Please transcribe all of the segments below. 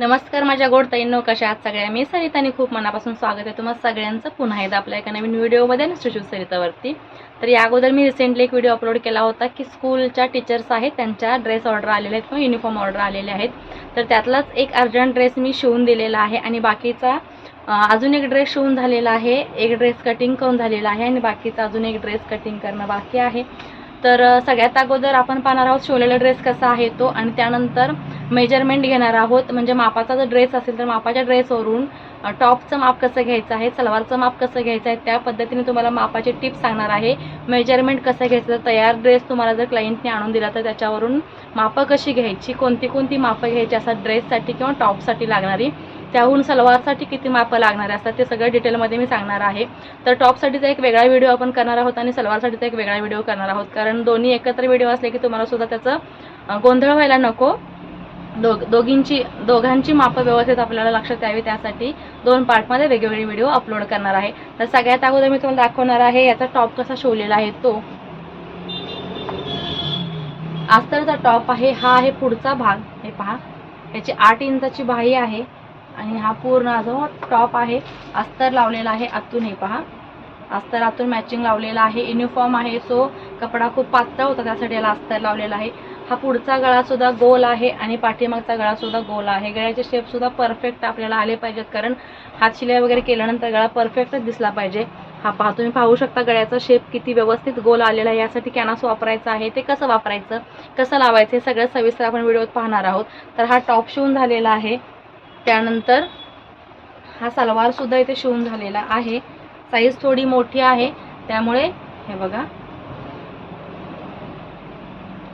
नमस्कार माझ्या गोडताईंनो कशा आहात सगळ्या? मी सरितानी खूप मनापासून स्वागत आहे तुम्हाला सगळ्यांचं. पुन्हा एकदा आपल्या एका नवीन व्हिडिओमध्ये ना सुशिव सरितावरती. तर या अगोदर मी रिसेंटली एक व्हिडिओ अपलोड केला होता की स्कूलच्या टीचर्स आहेत त्यांच्या ड्रेस ऑर्डर आलेले आहेत किंवा युनिफॉर्म ऑर्डर आलेले आहेत. तर त्यातलाच एक अर्जंट ड्रेस मी शिवून दिलेला आहे आणि बाकीचा अजून एक ड्रेस शिवून झालेला आहे. एक ड्रेस कटिंग करून झालेला आहे आणि बाकीचा अजून एक ड्रेस कटिंग करणं बाकी आहे. तर सगळ्यात अगोदर आपण पाहणार आहोत शिवलेला ड्रेस कसा आहे तो आणि त्यानंतर मेजरमेंट घेणार आहोत. म्हणजे मापाचा जर ड्रेस असेल तर मापाच्या ड्रेसवरून टॉपचं माप कसं घ्यायचं आहे सलवारचं माप कसं घ्यायचं आहे त्या पद्धतीने तुम्हाला मापाचे टिप्स सांगणार आहे. मेजरमेंट कसं घ्यायचं तर तयार ड्रेस तुम्हाला जर क्लायंटने आणून दिला तर त्याच्यावरून मापं कशी घ्यायची कोणती कोणती मापं घ्यायची असतात ड्रेससाठी किंवा टॉपसाठी लागणारी. त्याहून सलवारसाठी किती मापं लागणारे असतात ते सगळं डिटेलमध्ये मी सांगणार आहे. तर टॉपसाठीचा एक वेगळा व्हिडिओ आपण करणार आहोत आणि सलवारसाठीचा एक वेगळा व्हिडिओ करणार आहोत. कारण दोन्ही एकत्र व्हिडिओ असले की तुम्हाला सुद्धा त्याचं गोंधळ व्हायला नको. दोघ दोघींची दोघांची मापं व्यवस्थित आपल्याला लक्षात द्यावी त्यासाठी दोन पार्टमध्ये वेगवेगळे व्हिडिओ अपलोड करणार आहे. तर सगळ्यात अगोदर मी तुम्हाला दाखवणार आहे याचा टॉप कसा शिवलेला आहे तो. अस्तरचा टॉप आहे हा आहे पुढचा भाग. हे पहा याची आठ इंचाची बाही आहे आणि हा पूर्ण जो टॉप आहे. अस्तर लावलेला आहे आतून हे पहा. अस्तर आतून मॅचिंग लावलेला आहे. युनिफॉर्म आहे सो कपडा खूप पातळ होता त्यासाठी याला अस्तर लावलेला आहे. हा पुढचा गळासुद्धा गोल आहे आणि पाठीमागचा गळासुद्धा गोल आहे. गळ्याचे शेपसुद्धा परफेक्ट आपल्याला आले पाहिजेत. कारण हात शिलाई वगैरे केल्यानंतर गळा परफेक्टच दिसला पाहिजे. हा पहा तुम्ही पाहू शकता गळ्याचा शेप किती व्यवस्थित गोल आलेला आहे. यासाठी कॅनास वापरायचा आहे. ते कसं वापरायचं? कसं लावायचं? हे सगळं सविस्तर आपण व्हिडिओत पाहणार आहोत. तर हा टॉप शिवून झालेला आहे. त्यानंतर हा सलवारसुद्धा इथे शिवून झालेला आहे. साईज थोडी मोठी आहे. त्यामुळे हे बघा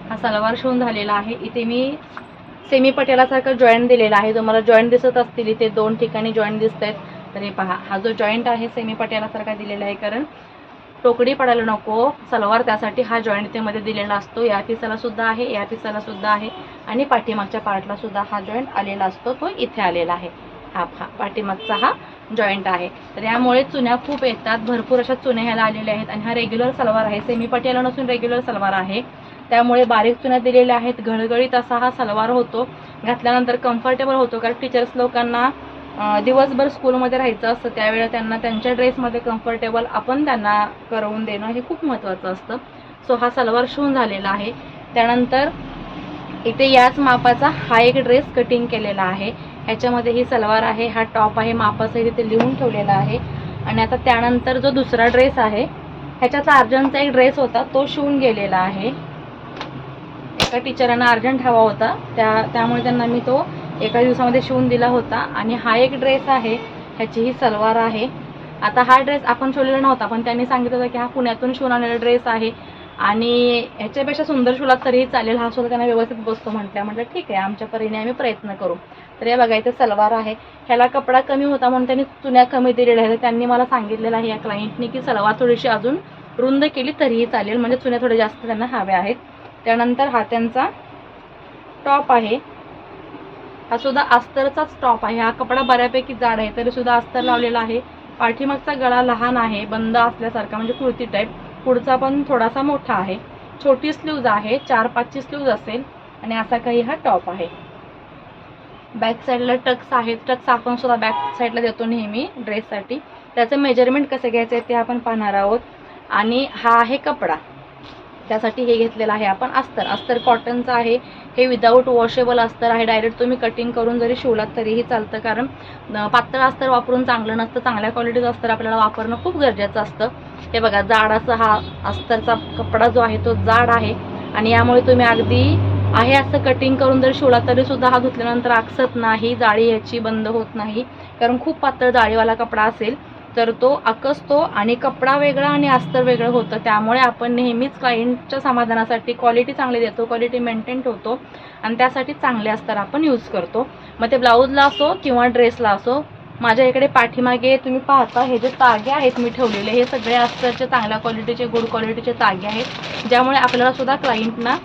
हा सलवार शिवून झालेला आहे. इथे मी सेमी पटेलासारखं जॉईंट दिलेला आहे. तुम्हाला जॉईंट दिसत असतील इथे दोन ठिकाणी जॉईंट दिसत आहेत तर हे पहा हा जो जॉईंट आहे सेमी पटेलासारखा दिलेला आहे. कारण टोकडी पडायला नको. सलवार त्यासाठी हा जॉईंट इथेमध्ये दिलेला असतो. या पिसाला सुद्धा आहे या पिसाला सुद्धा आहे. आणि पाठीमागच्या पार्टला सुद्धा हा जॉईंट आलेला असतो. तो इथे आलेला आहे. हा हा पाठीमागचा हा जॉईंट आहे. तर यामुळे चुन्या खूप येतात. भरपूर अशा चुन्या ह्याला आलेल्या आहेत. आणि हा रेग्युलर सलवार आहे. सेमी पटेला नसून रेग्युलर सलवार आहे. त्यामुळे बारीक चुन्या दिलेल्या आहेत. घळघळीत असा हा सलवार होतो. घातल्यानंतर कम्फर्टेबल होतो कारण टीचर्स लोकांना दिवसभर स्कूलमध्ये राहायचं असतं. त्यावेळेला त्यांना त्यांच्या ड्रेसमध्ये कम्फर्टेबल आपण त्यांना करवून देणं हे खूप महत्त्वाचं असतं. सो हा सलवार शिवून झालेला आहे. त्यानंतर इथे याच मापाचा हा एक ड्रेस कटिंग केलेला आहे. ह्याच्यामध्ये ही सलवार आहे हा टॉप आहे. मापासही तिथे लिहून ठेवलेला आहे. आणि आता त्यानंतर जो दुसरा ड्रेस आहे ह्याच्यातला अर्जंटचा एक ड्रेस होता तो शिवून गेलेला आहे. एका टीचरांना अर्जंट हवा होता. त्या त्यामुळे त्यांना मी तो एका दिवसामध्ये शिवून दिला होता. आणि हा एक ड्रेस आहे ह्याची ही सलवार आहे. आता हा ड्रेस आपण शिवलेला नव्हता पण त्यांनी सांगितलं होतं की हा पुण्यातून शिवून आलेला ड्रेस आहे. आणि ह्याच्यापेक्षा सुंदर शिवला तरीही चालेल हा सुद्धा त्यांना व्यवस्थित बसतो म्हटल्या म्हटलं ठीक आहे आमच्या परीने आम्ही प्रयत्न करू. तर हे बघा इथे सलवार आहे. ह्याला कपडा कमी होता म्हणून त्यांनी चुन्या कमी दिलेल्या आहेत. त्यांनी मला सांगितलेलं आहे या क्लायंटनी की सलवार थोडीशी अजून रुंद केली तरीही चालेल म्हणजे चुन्या थोड्या जास्त त्यांना हव्या आहेत. त्यानंतर हा त्यांचा टॉप आहे. हा सुद्धा अस्तरचाच टॉप आहे. हा कपडा बऱ्यापैकी जाड आहे तरी सुद्धा अस्तर लावलेला आहे. पाठीमागचा गळा लहान आहे बंद असल्यासारखा म्हणजे कुर्ती टाईप पुढचा पण थोडासा मोठा आहे. छोटी स्लीव्ज आहे चार पाचची स्लीव्ज असेल आणि असा काही हा टॉप आहे. बॅक साईडला टक्स आहेत. टक्स आपण सुद्धा बॅक साईडला देतो नेहमी ड्रेससाठी त्याचं मेजरमेंट कसं घ्यायचं आहे ते आपण पाहणार आहोत. आणि हा आहे कपडा. त्यासाठी हे घेतलेलं आहे. आपण अस्तर. अस्तर कॉटनचं आहे. हे विदाऊट वॉशेबल अस्तर आहे. डायरेक्ट तुम्ही कटिंग करून जरी शिवलात तरीही चालतं. कारण पातळ अस्तर वापरून चांगलं नसतं. चांगल्या क्वालिटीचं अस्तर आपल्याला वापरणं खूप गरजेचं असतं. हे बघा जाडाचा हा अस्तरचा कपडा जो आहे तो जाड आहे. आणि यामुळे तुम्ही अगदी आहे असं कटिंग करून जर शिवला तरीसुद्धा हा धुतल्यानंतर आकसत नाही. जाळी याची बंद होत नाही. कारण खूप पातळ जाळीवाला कपडा असेल. तर तो आकसतो आणि कपडा वेगळा आणि अस्तर वेगळं होतं. त्यामुळे आपण नेहमीच क्लायंटच्या समाधानासाठी क्वालिटी चांगली देतो क्वालिटी मेंटेन ठेवतो आणि त्यासाठी चांगले अस्तर आपण यूज करतो. मग ते ब्लाऊजला असो किंवा ड्रेसला असो माझ्या इकडे पाठीमागे तुम्ही पाहता हे जे तागे आहेत मी ठेवलेले हे सगळे अस्तरचे चांगल्या क्वालिटीचे गुड क्वालिटीचे तागे आहेत. ज्यामुळे आपल्याला सुद्धा क्लायंटना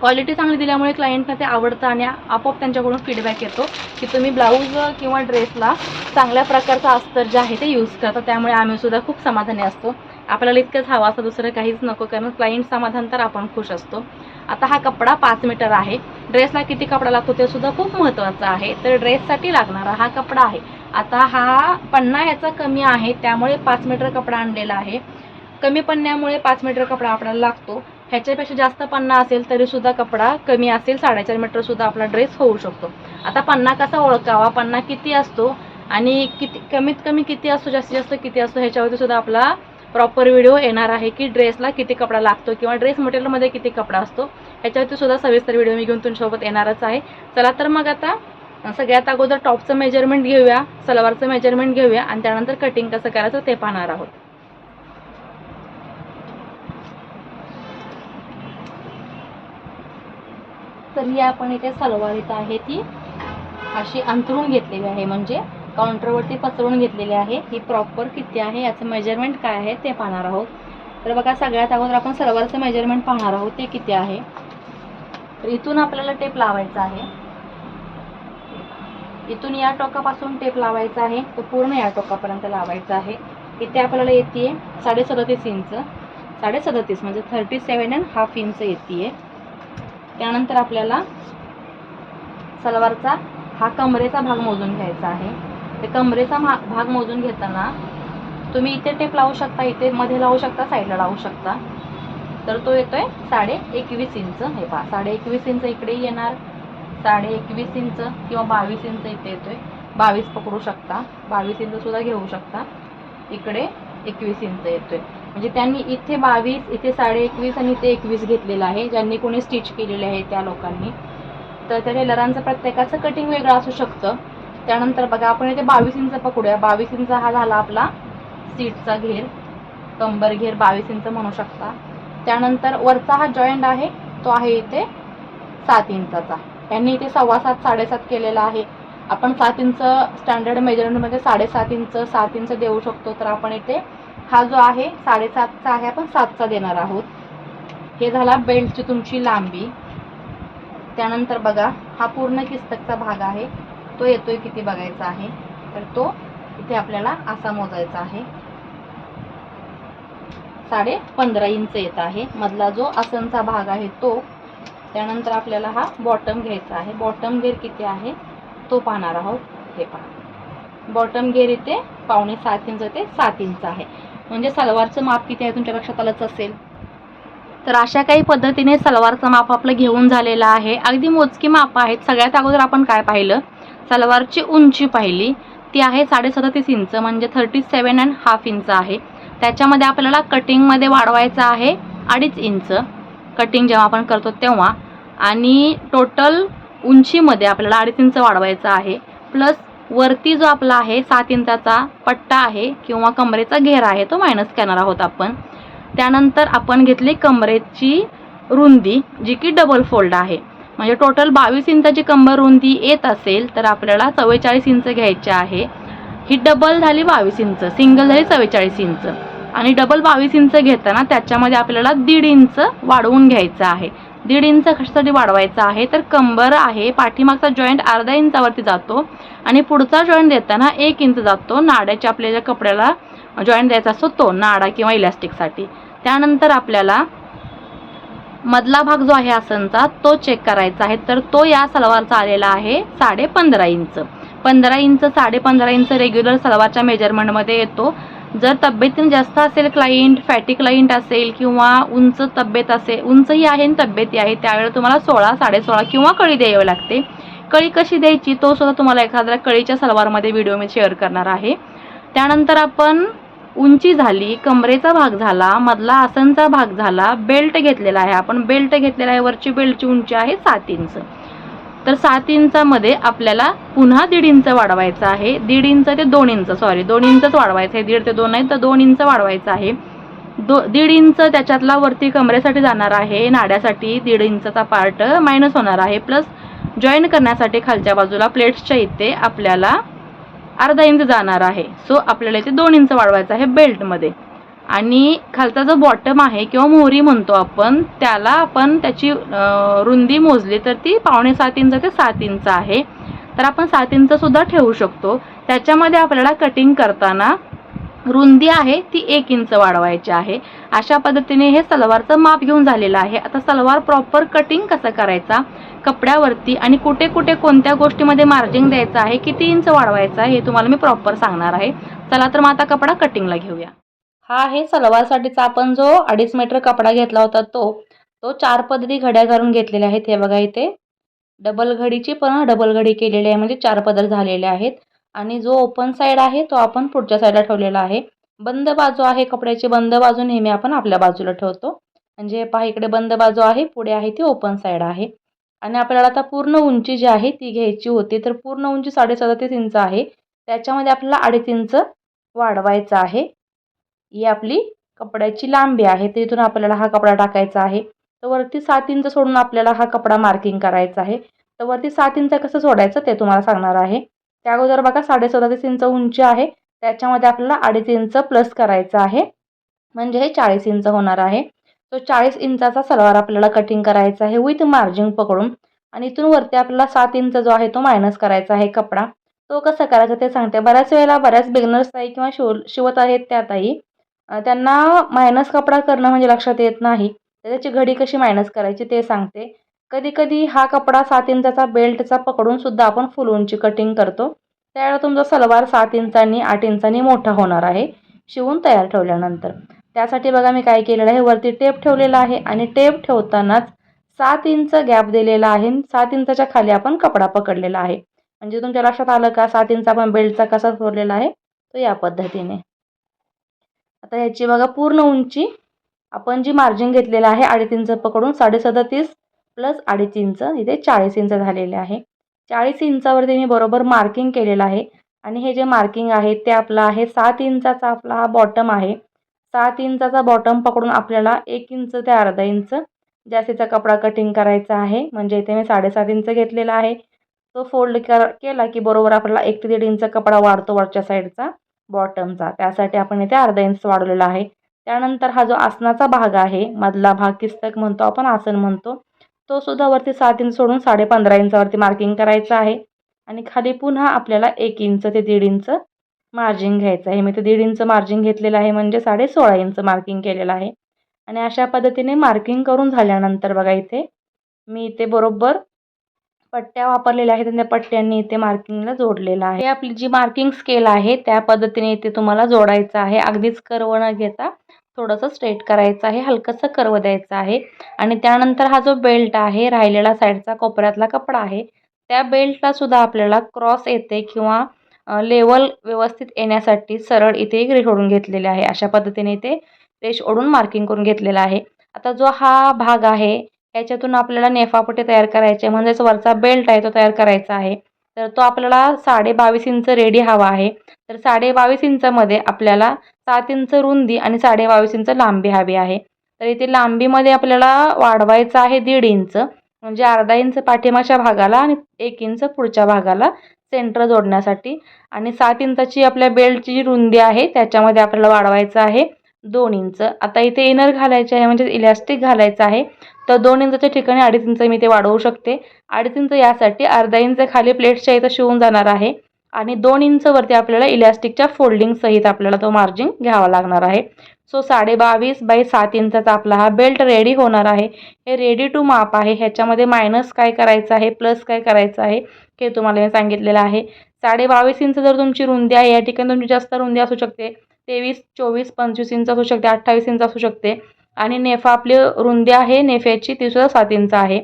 क्वालिटी चांगली दिल्यामुळे क्लायंटना ते आवडतं आणि आपोआप त्यांच्याकडून फीडबॅक येतो की तुम्ही ब्लाऊज किंवा ड्रेसला चांगल्या प्रकारचं अस्तर जे आहे ते यूज करता त्यामुळे आम्ही सुद्धा खूप समाधानी असतो. आपल्याला इतकंच हवं असं दुसरं काहीच नको कारण क्लायंट समाधान तर आपण खुश असतो. आता हा कपडा पाच मीटर आहे. ड्रेसला किती कपडा लागतो ते सुद्धा खूप महत्त्वाचं आहे. तर ड्रेससाठी लागणारा हा कपडा आहे. आता हा पन्ना याचा कमी आहे त्यामुळे पाच मीटर कपडा आणलेला आहे. कमी पन्न्यामुळे पाच मीटर कपडा आपल्याला लागतो. ह्याच्यापेक्षा जास्त पन्ना असेल तरीसुद्धा कपडा कमी असेल साडेचार मीटरसुद्धा आपला ड्रेस होऊ शकतो. आता पन्ना कसा ओळखावा? पन्ना किती असतो? आणि किती कमीत कमी किती असतो? जास्तीत जास्त किती असतो? ह्याच्यावरती सुद्धा आपला प्रॉपर व्हिडिओ येणार आहे की ड्रेसला किती कपडा लागतो किंवा ड्रेस मटेरियलमध्ये किती कपडा असतो. ह्याच्यावरती सुद्धा सविस्तर व्हिडिओ मी घेऊन तुमच्यासोबत येणारच आहे. चला तर मग आता सगळ्यात अगोदर टॉपचं मेजरमेंट घेऊया सलवारचं मेजरमेंट घेऊया आणि त्यानंतर कटिंग कसं करायचं ते पाहणार आहोत. तर ही आपण इथे सलवार इथं आहे ती. अशी अंतरून घेतलेली आहे म्हणजे. काउंटरवरती पसरवून घेतलेली आहे. ही प्रॉपर किती आहे याचं मेजरमेंट काय आहे ते पाहणार आहोत. तर बघा सगळ्यात अगोदर आपण सलवारचं मेजरमेंट पाहणार आहोत ते किती आहे. तर इथून आपल्याला टेप लावायचा आहे. इथून या टोकापासून टेप लावायचा आहे. तो पूर्ण या टोकापर्यंत लावायचा आहे. इथे आपल्याला येते साडे सदतीस इंच. साडे सदतीस म्हणजे thirty seven and half inch येते त्यानंतर आपल्याला सलवारचा हा कमरेचा भाग मोजून घ्यायचा आहे. ते कमरेचा भाग मोजून घेताना तुम्ही इथे टेप लावू शकता इथे मध्ये लावू शकता साईडला लावू शकता. तर तो येतोय साडे एकवीस इंच. हे पहा साडे एकवीस इंच इकडेही येणार साडे एकवीस इंच किंवा बावीस इंच इथे येतोय. बावीस पकडू शकता बावीस इंच सुद्धा घेऊ शकता. इकडे एकवीस इंच येतोय. म्हणजे त्यांनी इथे बावीस इथे साडे एकवीस आणि इथे एकवीस घेतलेलं आहे ज्यांनी कोणी स्टिच केलेले आहे त्या लोकांनी. तर त्या टेलरांचं प्रत्येकाचं कटिंग वेगळं असू शकतं. त्यानंतर बघा आपण इथे बावीस इंच पकडूया. बावीस इंच हा झाला आपला सीटचा घेर. कंबर घेर बावीस इंच म्हणू शकता. त्यानंतर वरचा हा जॉईंट आहे तो आहे इथे सात इंचाचा. यांनी इथे सव्वा सात साडेसात केलेला आहे. आपण सात इंच स्टँडर्ड मेजरमेंटमध्ये साडेसात इंच सात इंच देऊ शकतो. तर आपण इथे हा जो आहे साडेसातचा आहे आपण सातचा देणार आहोत. हे झाला बेल्टची तुमची लांबी. त्यानंतर बघा हा पूर्ण किस्तकचा भाग आहे. तो येतोय किती बघायचा आहे? तर तो इथे आपल्याला असा मोजायचा आहे. साडे पंधरा इंच येत आहे. मधला जो आसनचा भाग आहे तो त्यानंतर आपल्याला हा बॉटम घ्यायचा आहे. बॉटम गेअर किती आहे? तो पाहणार आहोत. हे पहा. बॉटम गेअर इथे पावणे सात इंच ते सात इंच आहे. म्हणजे सलवारचं माप किती आहे तुमच्या लक्षात आलंच असेल. तर अशा काही पद्धतीने सलवारचं माप आपलं घेऊन झालेलं आहे. अगदी मोजकी माप आहेत. सगळ्यात अगोदर आपण काय पाहिलं? सलवारची उंची पाहिली. ती आहे साडेसदतीस इंच म्हणजे thirty seven and half inch आहे. त्याच्यामध्ये आपल्याला कटिंगमध्ये वाढवायचं आहे अडीच इंच. कटिंग जेव्हा आपण करतो तेव्हा. आणि टोटल उंचीमध्ये आपल्याला अडीच इंच वाढवायचं आहे. प्लस वरती जो आपला आहे सात इंचाचा पट्टा आहे किंवा कमरेचा घेरा आहे तो मायनस करणार आहोत आपण. त्यानंतर आपण घेतली कमरेची रुंदी जी की डबल फोल्ड आहे. म्हणजे टोटल बावीस इंचाची कंबर रुंदी येत असेल तर आपल्याला चव्वेचाळीस इंच घ्यायची आहे. ही डबल झाली बावीस इंच सिंगल झाली चव्वेचाळीस इंच. आणि डबल बावीस इंच घेताना त्याच्यामध्ये आपल्याला दीड इंच वाढवून घ्यायचं आहे. दीड इंच कशासाठी वाढवायचा आहे. तर कंबर आहे पाठीमागचा जॉईंट अर्धा इंचावरती जातो आणि पुढचा जॉईंट देताना एक इंच जातो. नाड्याच्या आपल्या ज्या कपड्याला जॉईंट द्यायचा असतो तो नाडा किंवा इलास्टिकसाठी त्यानंतर आपल्याला मधला भाग जो आहे आसनचा तो चेक करायचा आहे. तर तो या सलवारचा आलेला आहे साडे पंधरा इंच. पंधरा इंच साडे पंधरा इंच रेग्युलर सलवारच्या मेजरमेंटमध्ये येतो. जर तब्येतीने जास्त असेल क्लाइंट फॅटी क्लाइंट असेल किंवा उंच तब्येत असेल उंचही आहे आणि तब्येती आहे त्यावेळेला तुम्हाला सोळा साडेसोळा किंवा कळी द्यावी लागते. कळी कशी द्यायची तो सुद्धा तुम्हाला एखाद्या कळीच्या सलवारमध्ये व्हिडिओ मी शेअर करणार आहे. त्यानंतर आपण उंची झाली कमरेचा भाग झाला मधला आसनचा भाग झाला बेल्ट घेतलेला आहे आपण. बेल्ट घेतलेला आहे वरची बेल्टची उंची आहे सात इंच तर सात इंचामध्ये आपल्याला पुन्हा दीड इंच वाढवायचं आहे. दीड इंच ते दोन इंच सॉरी दोन इंचच वाढवायचं आहे. दीड ते दोन नाही तर दोन इंच वाढवायचं आहे. दो दीड इंच त्याच्यातला वरती कमरेसाठी जाणार आहे. नाड्यासाठी दीड इंचचा पार्ट मायनस होणार आहे. प्लस जॉईन करण्यासाठी खालच्या बाजूला प्लेट्सच्या इथे आपल्याला अर्धा इंच जाणार आहे. सो आपल्याला इथे दोन इंच वाढवायचं आहे बेल्टमध्ये आणि खालचा जो बॉटम आहे किंवा मोहरी म्हणतो आपण त्याला आपण त्याची रुंदी मोजली तर ती पावणे सात इंच ते सात इंच आहे. तर आपण सात इंच सुद्धा ठेवू शकतो. त्याच्यामध्ये आपल्याला कटिंग करताना रुंदी आहे ती एक इंच वाढवायची आहे. अशा पद्धतीने हे सलवारचं माप घेऊन झालेलं आहे. आता सलवार प्रॉपर कटिंग कसं करायचा? कपड्यावरती आणि कुठे कुठे कोणत्या गोष्टीमध्ये मार्जिंग द्यायचं आहे किती इंच वाढवायचं आहे हे तुम्हाला मी प्रॉपर सांगणार आहे. चला तर मग आता कपडा कटिंगला घेऊया. हा आहे सलवारसाठीचा आपण जो अडीच मीटर कपडा घेतला होता तो तो चार पदरी घड्या घालून घेतलेल्या आहेत. हे बघा इथे. डबल घडीची पण डबल घडी केलेली आहे म्हणजे चार पदर झालेले आहेत. आणि जो ओपन साईड आहे तो आपण पुढच्या साईडला ठेवलेला आहे. बंद बाजू आहे कपड्याची बंद बाजू नेहमी आपण आपल्या बाजूला ठेवतो. म्हणजे पहा इकडे बंद बाजू आहे पुढे आहे ती ओपन साईड आहे. आणि आपल्याला आता पूर्ण उंची जी आहे ती घ्यायची होती. तर पूर्ण उंची साडेसदतीस इंच आहे. त्याच्यामध्ये आपल्याला अडीच इंच वाढवायचं आहे. ही आपली कपड्याची लांबी आहे. तर इथून आपल्याला हा कपडा टाकायचा आहे. तर वरती सात इंच सोडून आपल्याला हा कपडा मार्किंग करायचा आहे. तर वरती सात इंच कसं सोडायचं ते तुम्हाला सांगणार आहे. त्या अगोदर बघा साडेसदतीस इंच उंची आहे. त्याच्यामध्ये आपल्याला अडीच इंच प्लस करायचं आहे. म्हणजे हे चाळीस इंच होणार आहे. तो चाळीस इंचाचा सलवार आपल्याला कटिंग करायचा आहे विथ मार्जिंग पकडून. आणि इथून वरती आपल्याला सात इंच जो आहे तो मायनस करायचा आहे कपडा. तो कसं करायचा ते सांगते. बऱ्याच वेळेला बऱ्याच बिगनर्स ताई किंवा शिव शिवत आहेत त्या ताई. त्यांना मायनस कपडा करणं म्हणजे लक्षात येत नाही. तर त्याची घडी कशी मायनस करायची ते सांगते. कधी कधी हा कपडा सात इंचाचा बेल्टचा पकडून सुद्धा आपण फुल उंची कटिंग करतो. त्यावेळेला तुमचा सलवार सात इंचांनी आठ इंचांनी मोठा होणार आहे शिवून तयार ठेवल्यानंतर. त्यासाठी बघा मी काय केलेलं आहे वरती टेप ठेवलेला आहे आणि टेप ठेवतानाच सात इंच गॅप दिलेला आहे सात इंचाच्या खाली आपण कपडा पकडलेला आहे. म्हणजे तुमच्या लक्षात आलं का सात इंच आपण बेल्टचा कसा ठेवलेला आहे? तो या पद्धतीने. आता ह्याची बघा पूर्ण उंची. आपण जी मार्जिन घेतलेलं आहे अडीच इंच पकडून साडेसदतीस प्लस अडीच इंच इथे चाळीस इंच झालेले आहे. चाळीस इंचावरती मी बरोबर मार्किंग केलेलं आहे. आणि हे जे मार्किंग आहे ते आपलं आहे सात इंचाचा आपला हा बॉटम आहे. सात इंचाचा बॉटम पकडून आपल्याला एक इंच ते अर्धा इंच जास्तीचा कपडा कटिंग करायचा आहे. म्हणजे इथे मी साडेसात इंच घेतलेला आहे. तो फोल्ड कर केला की बरोबर आपल्याला एक ते दीड इंच कपडा वाढतो वरच्या साईडचा बॉटमचा त्यासाठी आपण इथे अर्धा इंच वाढवलेला आहे. त्यानंतर हा जो आसनाचा भाग आहे मधला भाग किस्तक म्हणतो आपण आसन म्हणतो तो सुद्धा वरती सात इंच सोडून साडे पंधरा इंचावरती मार्किंग करायचं आहे. आणि खाली पुन्हा आपल्याला एक इंच ते दीड इंच मार्जिन घ्यायचं आहे. मी ते दीड इंच मार्जिन घेतलेलं आहे म्हणजे साडे सोळा इंच मार्किंग केलेलं आहे. आणि अशा पद्धतीने मार्किंग करून झाल्यानंतर बघा इथे मी इथे बरोबर पट्ट्या वापरलेल्या आहेत आणि त्या पट्ट्यांनी इथे मार्किंगला जोडलेलं आहे. आपली जी मार्किंग स्केल आहे त्या पद्धतीने इथे तुम्हाला जोडायचं आहे. अगदीच कर्व न घेता थोडंसं स्ट्रेट करायचं आहे. हलकंसं कर्व द्यायचं आहे. आणि त्यानंतर हा जो बेल्ट आहे राहिलेला साईडचा कोपऱ्यातला कपडा आहे त्या बेल्टला सुद्धा आपल्याला क्रॉस येते किंवा लेवल व्यवस्थित येण्यासाठी सरळ इथे एक रेष ओढून घेतलेले आहे. अशा पद्धतीने इथे रेष ओढून मार्किंग करून घेतलेला आहे. आता जो हा भाग आहे याच्यातून आपल्याला नेफापट्टी तयार करायचे म्हणजेच वरचा बेल्ट आहे तो तयार करायचा आहे. तर तो आपल्याला साडे बावीस इंच रेडी हवा आहे. तर साडे बावीस इंचमध्ये आपल्याला सात इंच रुंदी आणि साडे बावीस इंच लांबी हवी आहे. तर इथे लांबीमध्ये आपल्याला वाढवायचं आहे दीड इंच म्हणजे अर्धा इंच पाठीमागच्या भागाला आणि एक इंच पुढच्या भागाला सेंटर जोडण्यासाठी. आणि सात इंचाची आपल्या बेल्टची जी रुंदी आहे त्याच्यामध्ये आपल्याला वाढवायचं आहे. दोन इंच. आता इथे इनर घालायचे आहे म्हणजे इलॅस्टिक घालायचं आहे. तर दोन इंचाच्या ठिकाणी अडीच इंच मी ते वाढवू शकते. अडीच इंच यासाठी अर्धा इंच खाली प्लेट्सच्या इथं शिवून जाणार आहे. आणि दोन इंचवरती आपल्याला इलॅस्टिकच्या फोल्डिंग सहित आपल्याला तो मार्जिन घ्यावा लागणार आहे. सो साडे बावीस बाय सात इंचाचा आपला हा बेल्ट रेडी होणार आहे. हे रेडी टू माप आहे. ह्याच्यामध्ये मायनस काय करायचं आहे? प्लस काय करायचं आहे? हे तुम्हाला मी सांगितलेलं आहे. साडे बावीस इंच जर तुमची रुंदी आहे या ठिकाणी तुमची जास्त रुंदी असू शकते. तेवीस चोवीस पंचवीस इंच असू शकते अठ्ठावीस इंच असू शकते. आणि नेफा आपली रुंदी आहे नेफ्याची तीसुद्धा सात इंच आहे.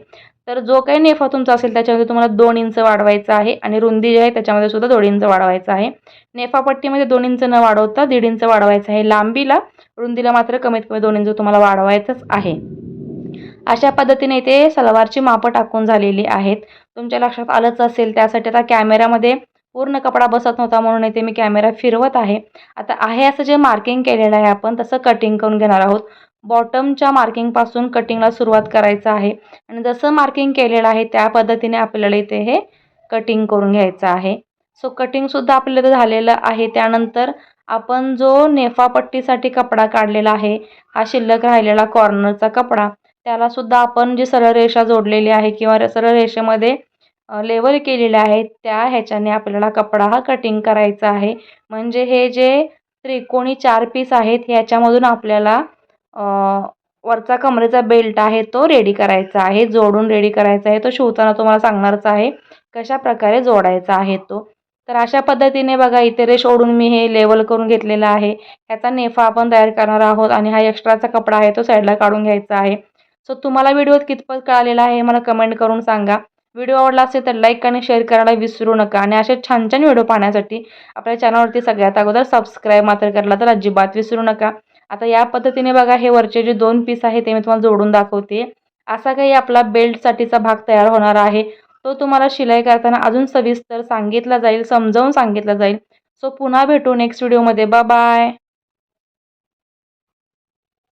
तर जो काही नेफा तुमचा असेल त्याच्यामध्ये तुम्हाला दोन इंच वाढवायचा आहे आणि रुंदी जी आहे त्याच्यामध्ये सुद्धा दोन इंच वाढवायचं आहे. नेफापट्टीमध्ये दोन इंच न वाढवता दीड इंच वाढवायचं आहे. लांबीला रुंदीला मात्र कमीत कमी दोन इंच तुम्हाला वाढवायचंच आहे. अशा पद्धतीने इथे सलवारची मापं टाकून झालेली आहेत. तुमच्या लक्षात आलंच असेल त्यासाठी आता कॅमेऱ्यामध्ये पूर्ण कपडा बसत नव्हता म्हणून इथे मी कॅमेरा फिरवत आहे. आता आहे असं जे मार्किंग केलेलं आहे आपण तसं कटिंग करून घेणार आहोत. बॉटमच्या मार्किंगपासून कटिंगला सुरुवात करायचं आहे. आणि जसं मार्किंग केलेलं आहे त्या पद्धतीने आपल्याला इथे हे कटिंग करून घ्यायचं आहे. सो कटिंगसुद्धा आपल्याला झालेलं आहे. त्यानंतर आपण जो नेफापट्टीसाठी कपडा काढलेला आहे हा शिल्लक राहिलेला कॉर्नरचा कपडा. त्यालासुद्धा आपण जी सरळ रेषा जोडलेली आहे किंवा सरळ रेषेमध्ये लेवल केलेले आहे त्या ह्याच्याने आपल्याला कपडा हा कटिंग करायचा आहे. म्हणजे हे जे त्रिकोणी चार पीस आहेत ह्याच्यामधून आपल्याला वरचा कमरेचा बेल्ट आहे तो रेडी करायचा आहे. जोडून रेडी करायचा आहे. तो शिवताना तुम्हाला सांगणारच आहे कशा प्रकारे जोडायचा आहे तो. तर अशा पद्धतीने बघा इथे रेश ओढून मी हे लेवल करून घेतलेलं आहे. ह्याचा नेफा आपण तयार करणार आहोत आणि हा एक्स्ट्राचा कपडा आहे तो साईडला काढून घ्यायचा आहे. सो तुम्हाला व्हिडिओत कितपत कळालेला आहे मला कमेंट करून सांगा. व्हिडिओ आवडला असेल तर लाईक आणि शेअर करायला विसरू नका. आणि असे छान छान व्हिडिओ पाहण्यासाठी आपल्या चॅनलवरती सगळ्यात अगोदर सबस्क्राईब मात्र करायला तर अजिबात विसरू नका. आता या पद्धतीने बघा हे वरचे जे दोन पीस आहे ते मी तुम्हाला जोडून दाखवते. असा काही आपला बेल्टसाठीचा भाग तयार होणार आहे. तो तुम्हाला शिलाई करताना अजून सविस्तर सांगितला जाईल समजावून सांगितला जाईल. सो पुन्हा भेटू नेक्स्ट व्हिडिओमध्ये बा बाय